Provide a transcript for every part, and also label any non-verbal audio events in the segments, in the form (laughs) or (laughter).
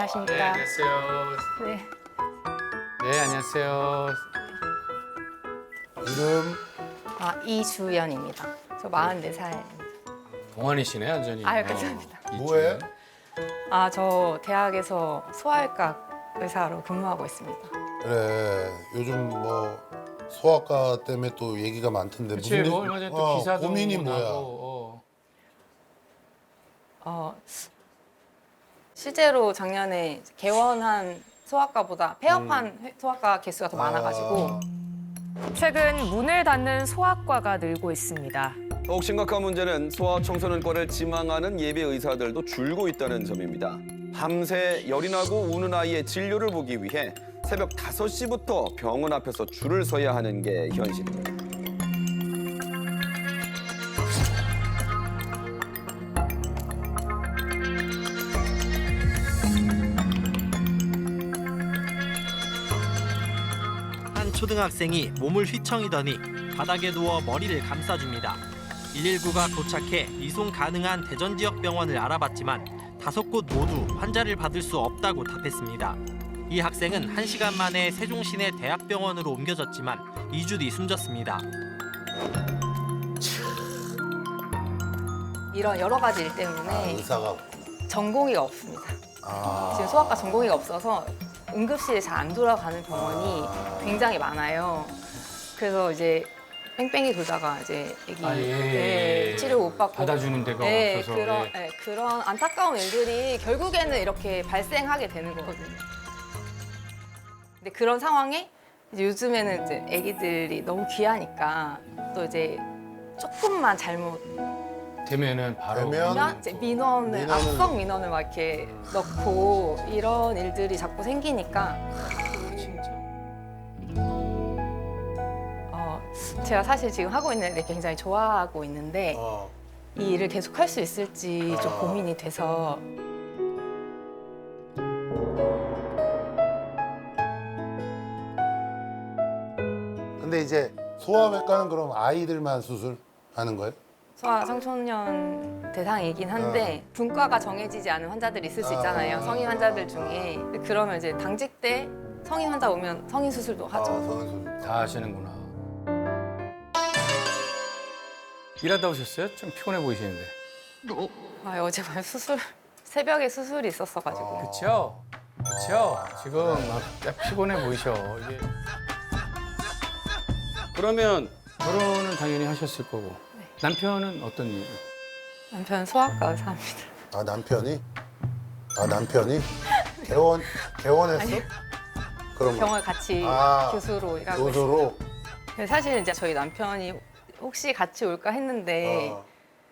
안녕하십니까. 네, 안녕하세요. 네. 네, 안녕하세요. 이름 아, 이주연입니다. 저 44살. 동안이시네, 완전히. 아유, 감사합니다. 어, 뭐해? 아, 저 대학에서 소아외과 의사로 근무하고 있습니다. 그래 요즘 뭐 소아과 때문에 또 얘기가 많던데 그치, 일- 뭐 얼마 전에 또 어, 기사도 고민이 나고, 뭐야? 어. 어, 실제로 작년에 개원한 소아과보다 폐업한 회- 소아과 개수가 더 많아가지고 최근 문을 닫는 소아과가 늘고 있습니다. 더욱 심각한 문제는 소아 청소년과를 지망하는 예비 의사들도 줄고 있다는 점입니다. 밤새 열이 나고 우는 아이의 진료를 보기 위해 새벽 5시부터 병원 앞에서 줄을 서야 하는 게 현실입니다. 초등학생이 몸을 휘청이더니 바닥에 누워 머리를 감싸줍니다. 119가 도착해 이송 가능한 대전 지역 병원을 알아봤지만 다섯 곳 모두 환자를 받을 수 없다고 답했습니다. 이 학생은 한시간 만에 세종시내 대학병원으로 옮겨졌지만 2주 뒤 숨졌습니다. 이런 여러 가지 일 아, 때문에 의사가 전공의가 없습니다. 아, 지금 소아과 전공의가 없어서 응급실에 잘 안 돌아가는 병원이 아. 굉장히 많아요. 그래서 이제 뺑뺑이 돌다가 이제 애기 아, 예, 예, 네, 예. 치료 못 받고 받아주는 데가 네, 없어서. 그런 예. 네, 그런 안타까운 일들이 결국에는 이렇게 발생하게 되는 거거든요. 근데 그런 상황에 이제 요즘에는 이제 아기들이 너무 귀하니까 또 이제 조금만 잘못 되면은 바로. 되면- 면 이제 민원을 민원을- 악성 민원을 막 이렇게 넣고 이런 일들이 자꾸 생기니까 어, 제가 사실 지금 하고 있는 일 굉장히 좋아하고 있는데 어, 이 일을 계속 할 수 있을지 좀 아. 고민이 돼서 근데 이제 소아외과는 그럼 아이들만 수술하는 거예요? 소아 청소년 대상이긴 한데 분과가 정해지지 않은 환자들이 있을 수 있잖아요 아. 성인 환자들 중에 근데 그러면 이제 당직 때 성인 환자 오면 성인 수술도 하죠 아, 성인 수술. 다 하시는구나. 일하다 오셨어요? 좀 피곤해 보이시는데. 아, 어제 말 수술 (laughs) 새벽에 수술이 있었어 가지고 아. 그쵸? 그쵸? 지금 막딱 피곤해 보이셔. 이게. 그러면 결혼은 당연히 하셨을 거고. 남편은 어떤 일? 남편 소아과 의사입니다. 아 남편이? 아 남편이? 개원 개원했어? 아니요. 그럼 병원 같이 아, 교수로 일하고 있어요. 교수로 사실 이제 저희 남편이 혹시 같이 올까 했는데 어,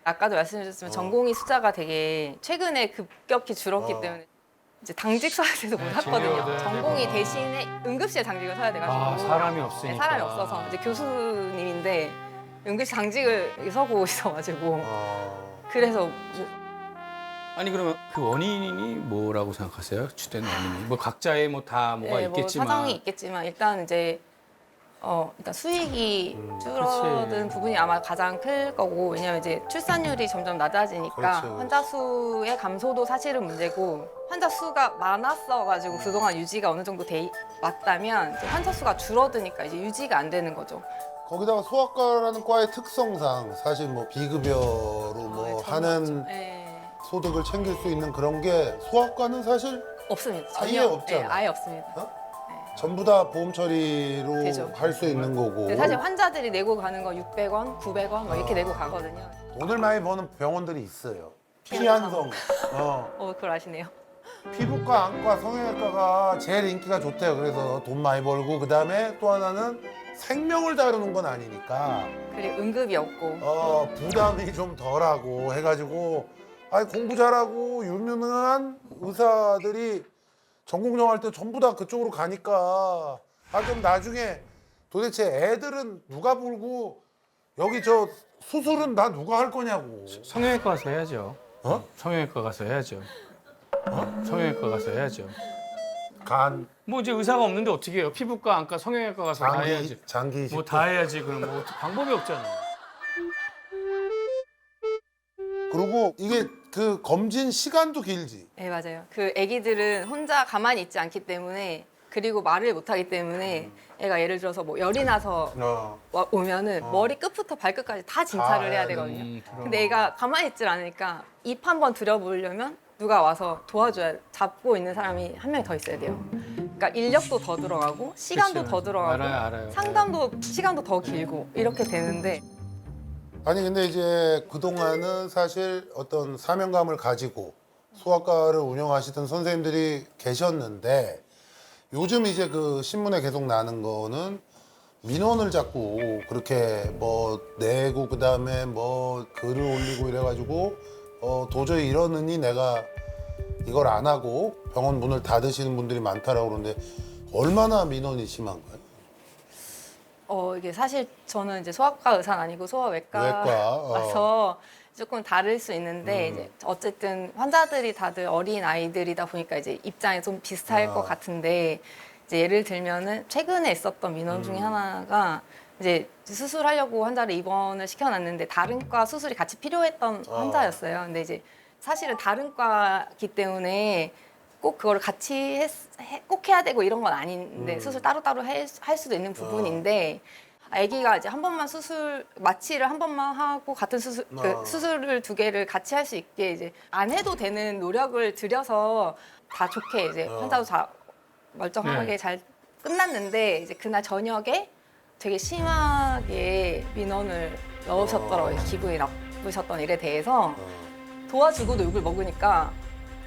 아까도 말씀드렸지만 어. 전공의 숫자가 되게 최근에 급격히 줄었기 어. 때문에 이제 당직 서야돼서 못 네. 진료를 전공의 해야 되고. 대신에 응급실 당직을 서야 돼가지고 아, 사람이 없으니까. 네, 사람이 없어서 이제 교수님인데 응급실 당직을 서고 (laughs) 있어가지고 어, 그래서 뭐 아니 그러면 그 원인이 뭐라고 생각하세요? 주된 원인이? 뭐 각자의 뭐 다 뭐가 네, 뭐 있겠지만. 사정이 있겠지만 일단 이제 어 일단 수익이 음, 줄어든 그렇지. 부분이 아마 가장 클 거고 왜냐면 이제 출산율이 점점 낮아지니까 그렇지, 그렇지. 환자 수의 감소도 사실은 문제고 환자 수가 많았어 가지고 그동안 유지가 어느 정도 돼 있- 왔다면 이제 환자 수가 줄어드니까 이제 유지가 안 되는 거죠. 거기다가 소아과라는 과의 특성상 사실 뭐 비급여로 뭐 아, 하는 네. 소득을 챙길 수 있는 그런 게 소아과는 사실 없습니다. 아예 전혀. 없잖아. 네, 아예 없습니다. 전부 다 보험 처리로 되죠. 할 수 있는 거고 근데 사실 환자들이 내고 가는 건 600원, 900원 뭐 이렇게 아. 내고 가거든요. 돈을 많이 버는 병원들이 있어요. 피한성. 피한성. (laughs) 어, 어, 그걸 아시네요. 피부과, 안과, 성형외과가 제일 인기가 좋대요. 그래서 돈 많이 벌고 그다음에 또 하나는 생명을 다루는 건 아니니까 그리고 응급이 없고 어, 부담이 좀 덜하고 해가지고 아니 공부 잘하고 유명한 의사들이 전공정 할 때 전부 다 그쪽으로 가니까 아 그럼 나중에 도대체 애들은 누가 불고 여기 저 수술은 나 누가 할 거냐고 성형외과 가서 해야죠. 어? 성형외과 가서 해야죠. 어? 성형외과 가서 해야죠. 간 뭐 이제 의사가 없는데 어떻게 해요? 피부과, 안과, 성형외과 가서 다 장기 해야지. 장기 이식 뭐다 해야지. 그럼 뭐 방법이 없잖아. 그리고 이게 그 검진 시간도 길지. 네 맞아요. 그 아기들은 혼자 가만히 있지 않기 때문에 그리고 말을 못하기 때문에 애가 예를 들어서 뭐 열이 나서 어. 와- 오면은 어. 머리 끝부터 발끝까지 다다 진찰을 해야 해야 되거든요. 음. 근데 애가 가만히 있질 않으니까 입 한번 들여보려면 누가 와서 도와줘야 잡고 있는 사람이 한 명 더 있어야 돼요. 그러니까 인력도 더 들어가고 시간도 그치. 더 들어가고 알아요, 알아요. 상담도 시간도 더 길고 이렇게 되는데 아니 근데 이제 그동안은 사실 어떤 사명감을 가지고 소아과를 운영하시던 선생님들이 계셨는데 요즘 이제 그 신문에 계속 나는 거는 민원을 자꾸 그렇게 뭐 내고 그다음에 뭐 글을 올리고 이래가지고 어 도저히 이러느니 내가 이걸 안 하고 병원 문을 닫으시는 분들이 많다라고 그러는데 얼마나 민원이 심한 거예요? 어 이게 사실 저는 이제 소아과 의사는 아니고 소아외과 외과, 어. 와서 조금 다를 수 있는데 음. 이제 어쨌든 환자들이 다들 어린 아이들이다 보니까 이제 입장이 좀 비슷할 아. 것 같은데 이제 예를 들면은 최근에 있었던 민원 중에 음. 하나가 이제 수술하려고 환자를 입원을 시켜놨는데 다른 과 수술이 같이 필요했던 아. 환자였어요. 근데 이제 사실은 다른 과기 때문에 꼭 그거를 같이 했, 해- 꼭 해야 되고 이런 건 아닌데 음. 수술 따로따로 할, 수- 할 수도 있는 부분인데 아기가 이제 한 번만 수술 마취를 한 번만 하고 같은 수술 아. 그 수술을 두 개를 같이 할 수 있게 이제 안 해도 되는 노력을 들여서 다 좋게 이제 어. 환자도 다 멀쩡하게 네. 잘 끝났는데 이제 그날 저녁에 되게 심하게 민원을 넣으셨더라고요 어. 기분이 나쁘셨던 일에 대해서 어. 도와주고도 욕을 먹으니까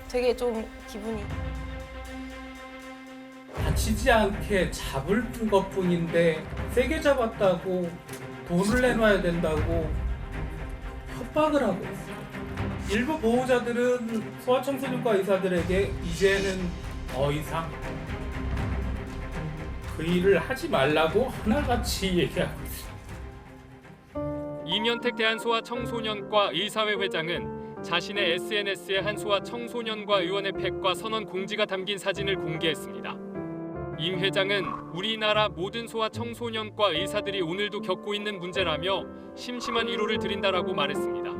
되게 좀 기분이 다치지 않게 잡을 것 뿐인데 세게 잡았다고 돈을 내놔야 된다고 협박을 하고 있어요. 일부 보호자들은 소아청소년과 의사들에게 이제는 더 이상 그 일을 하지 말라고 하나같이 얘기하고 있어요. 이면택 대한소아 청소년과 의사회 회장은 자신의 SNS에 한 소아 청소년과 의원의 팩과 선언 공지가 담긴 사진을 공개했습니다. 임 회장은 우리나라 모든 소아 청소년과 의사들이 오늘도 겪고 있는 문제라며 심심한 위로를 드린다라고 말했습니다.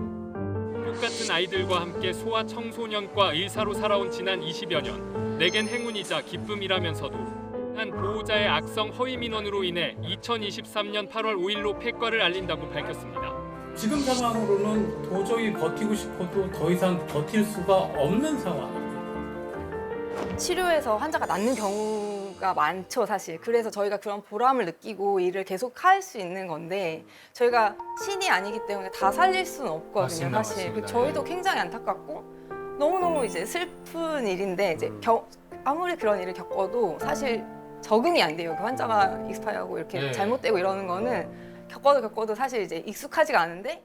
똑같은 아이들과 함께 소아 청소년과 의사로 살아온 지난 20여 년, 내겐 행운이자 기쁨이라면서도 한 보호자의 악성 허위 민원으로 인해 2023년 8월 5일로 폐과를 알린다고 밝혔습니다. 지금 상황으로는 도저히 버티고 싶어도 더 이상 버틸 수가 없는 상황입니다. 치료해서 환자가 낫는 경우가 많죠, 사실. 그래서 저희가 그런 보람을 느끼고 일을 계속 할 수 있는 건데 저희가 신이 아니기 때문에 다 살릴 수는 없거든요, 맞습니다, 사실. 맞습니다. 저희도 예. 굉장히 안타깝고 너무너무 이제 슬픈 일인데 이제 음. 겨- 아무리 그런 일을 겪어도 사실 적응이 안 돼요. 그 환자가 익스파이어하고 이렇게 예. 잘못되고 이러는 거는 겪어도 겪어도 사실 이제 익숙하지가 않은데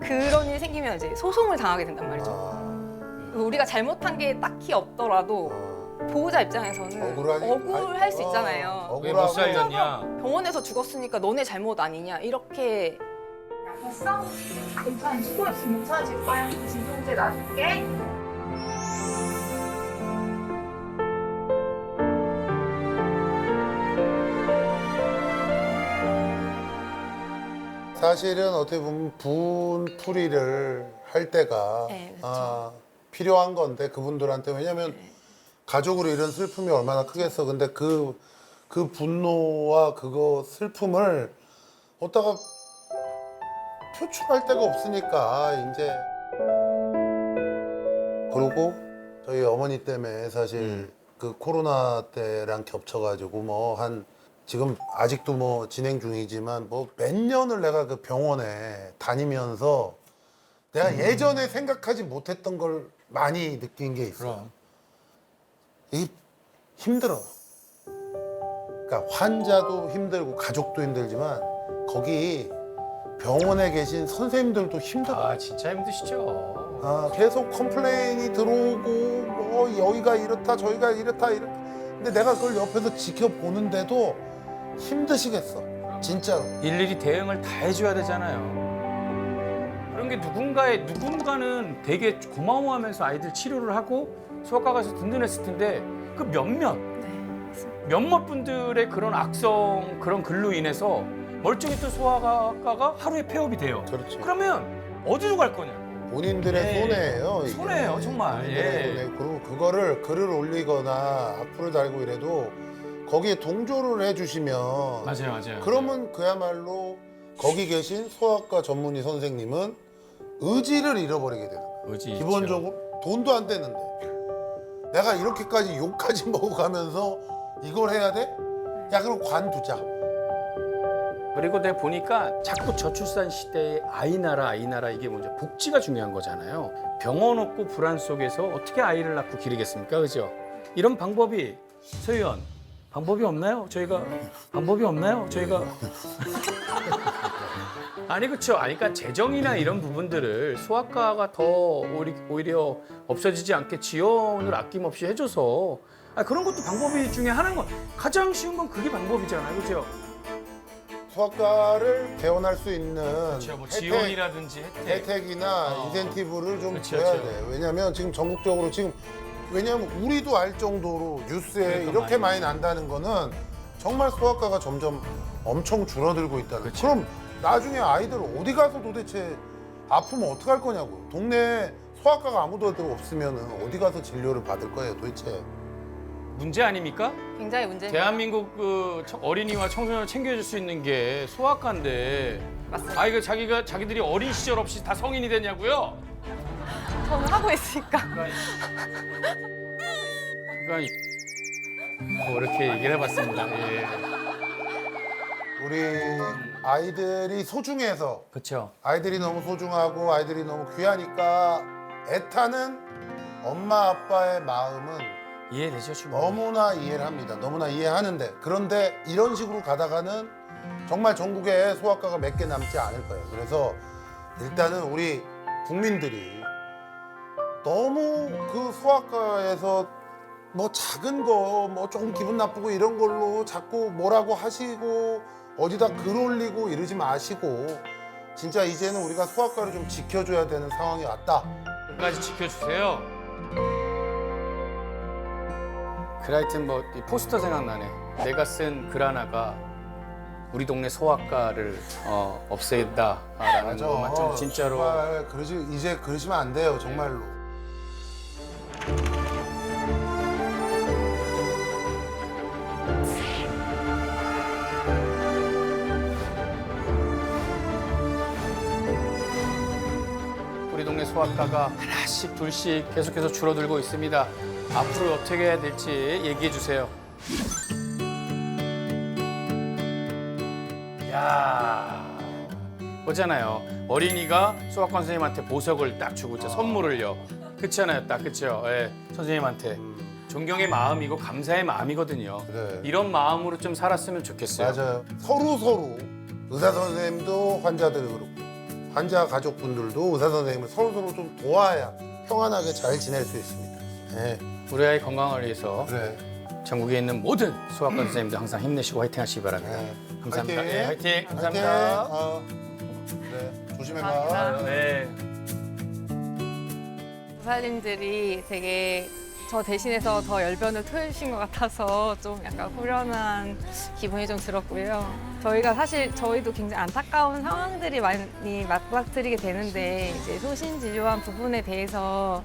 그런 일이 생기면 이제 소송을 당하게 된단 말이죠. 아, 우리가 잘못한 게 딱히 없더라도 어. 보호자 입장에서는 억울하니- 억울할 수 어, 있잖아요. 왜못 억울하고 살렸냐? 병원에서 죽었으니까 너네 잘못 아니냐 이렇게 됐어? 괜찮아. 수고했으면 거야. 진통제 놔줄게. 사실은 어떻게 보면 분풀이를 할 때가 네, 그렇죠. 아, 필요한 건데 그분들한테 왜냐면 가족으로 이런 슬픔이 얼마나 크겠어. 근데 그, 그 분노와 그거 슬픔을 어디다가 표출할 데가 없으니까 이제 그리고 저희 어머니 때문에 사실 그 코로나 때랑 겹쳐가지고 뭐 한 지금 아직도 뭐 진행 중이지만 뭐 몇 년을 내가 그 병원에 다니면서 내가 예전에 생각하지 못했던 걸 많이 느낀 게 있어. 그럼. 이 힘들어. 그러니까 환자도 힘들고 가족도 힘들지만 거기 병원에 계신 선생님들도 힘들어. 아 진짜 힘드시죠. 아, 계속 컴플레인이 들어오고 뭐 여기가 이렇다 저기가 이렇다 이렇다. 근데 내가 그걸 옆에서 지켜보는데도 힘드시겠어. 진짜로. 일일이 대응을 다 해줘야 되잖아요. 그런 게 누군가의 누군가는 되게 고마워하면서 아이들 치료를 하고 소아과 가서 든든했을 텐데 그 몇몇 네. 몇몇 분들의 그런 악성 그런 글로 인해서 멀쩡했던 소아과가 하루에 폐업이 돼요. 그렇죠. 그러면 어디로 갈 거냐? 본인들의 예. 손해예요. 이게. 손해예요, 정말. 본인들의 예. 손해. 그리고 그거를 글을 올리거나 악플을 달고 이래도 거기에 동조를 해주시면 맞아요, 맞아요. 그러면 그야말로 거기 계신 소아과 전문의 선생님은 의지를 잃어버리게 되는 거예요. 의지 기본적으로 돈도 안 되는데 내가 이렇게까지 욕까지 (laughs) 먹어가면서 이걸 해야 돼? 야 그럼 관두자. 그리고 내가 보니까 자꾸 저출산 시대에 아이 나라 아이 나라 이게 먼저 복지가 중요한 거잖아요. 병원 없고 불안 속에서 어떻게 아이를 낳고 기르겠습니까, 그죠? 이런 방법이 서유연 방법이 없나요? 저희가 방법이 없나요? 저희가 (laughs) 아니 그렇죠. 아니 그러니까 재정이나 이런 부분들을 소아과가 더 오히- 오히려 없어지지 않게 지원을 아낌없이 해줘서 아, 그런 것도 방법이 중에 하나인 건 가장 쉬운 건 그게 방법이잖아요, 그죠? 소아과를 개원할 수 있는 그렇죠. 뭐 혜택, 지원이라든지 혜택. 혜택이나 어. 인센티브를 좀 그쵸, 줘야 그쵸. 돼. 왜냐하면 지금 전국적으로 지금 왜냐하면 우리도 알 정도로 뉴스에 그러니까 이렇게 많이 많이 난다는 거는 정말 소아과가 점점 엄청 줄어들고 있다는. 그쵸. 그럼 나중에 아이들 어디 가서 도대체 아프면 어떡 할 거냐고요. 동네에 소아과가 아무도 없으면 어디 가서 진료를 받을 거예요 도대체. 문제 아닙니까? 굉장히 문제입니다. 대한민국 그 청- 어린이와 청소년을 챙겨줄 수 있는 게 소아과인데 맞습니다. 아 이거 자기가 자기들이 어린 시절 없이 다 성인이 됐냐고요? 저는 하고 있으니까. 그러니까 뭐 이렇게 얘기를 해봤습니다. 예. 우리 아이들이 소중해서 그렇죠. 아이들이 너무 소중하고 아이들이 너무 귀하니까 애타는 엄마 아빠의 마음은 이해되죠, 충분히. 너무나 이해를 합니다. 너무나 이해하는데 그런데 이런 식으로 가다가는 정말 전국에 소아과가 몇 개 남지 않을 거예요. 그래서 일단은 우리 국민들이 너무 그 소아과에서 뭐 작은 거 뭐 조금 기분 나쁘고 이런 걸로 자꾸 뭐라고 하시고 어디다 글 올리고 이러지 마시고 진짜 이제는 우리가 소아과를 좀 지켜줘야 되는 상황이 왔다. 끝까지 지켜주세요. 그 하여튼 뭐이 포스터 생각나네. 내가 쓴 글 하나가 우리 동네 소아과를 어, 없앤다라는 것만 좀 진짜로 정말 그러지 이제 그러시면 안 돼요 정말로. 우리 동네 소아과가 하나씩 둘씩 계속해서 줄어들고 있습니다. 앞으로 어떻게 해야 될지 얘기해 주세요. 야 보잖아요. 어린이가 소아과 선생님한테 보석을 딱 주고 진짜 선물을요. 그렇잖아요, 딱 그렇죠. 예, 선생님한테 존경의 마음이고 감사의 마음이거든요. 그래. 이런 마음으로 좀 살았으면 좋겠어요. 맞아요. 서로 서로 의사 선생님도 환자들 그렇고 환자 가족분들도 의사 선생님을 서로 서로 좀 도와야 평안하게 잘 지낼 수 있습니다. 네, 우리 아이 건강을 위해서 그래. 전국에 있는 모든 소아과 선생님들 항상 힘내시고 화이팅 하시기 바랍니다. 네. 감사합니다. 화이팅. 네, 화이팅. 감사합니다. 화이팅. 어, 그래. 조심해 가. 네. 부사님들이 되게 저 대신해서 더 열변을 토해주신 것 같아서 좀 약간 후련한 기분이 좀 들었고요. 저희가 사실 저희도 굉장히 안타까운 상황들이 많이 맞닥뜨리게 되는데 이제 소신지조한 부분에 대해서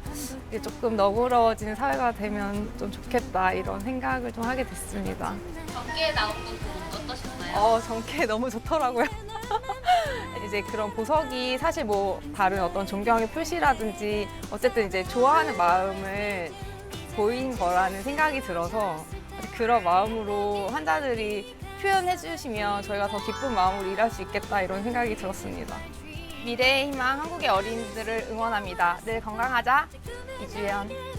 조금 너그러워지는 사회가 되면 좀 좋겠다 이런 생각을 좀 하게 됐습니다. 전기에 나온 건 어떠셨나요? 어, 정쾌 너무 좋더라고요. (laughs) 이제 그런 보석이 사실 뭐 다른 어떤 존경의 표시라든지 어쨌든 이제 좋아하는 마음을 보인 거라는 생각이 들어서 그런 마음으로 환자들이 표현해 주시면 저희가 더 기쁜 마음으로 일할 수 있겠다 이런 생각이 들었습니다. 미래의 희망 한국의 어린이들을 응원합니다. 늘 건강하자. 이주연.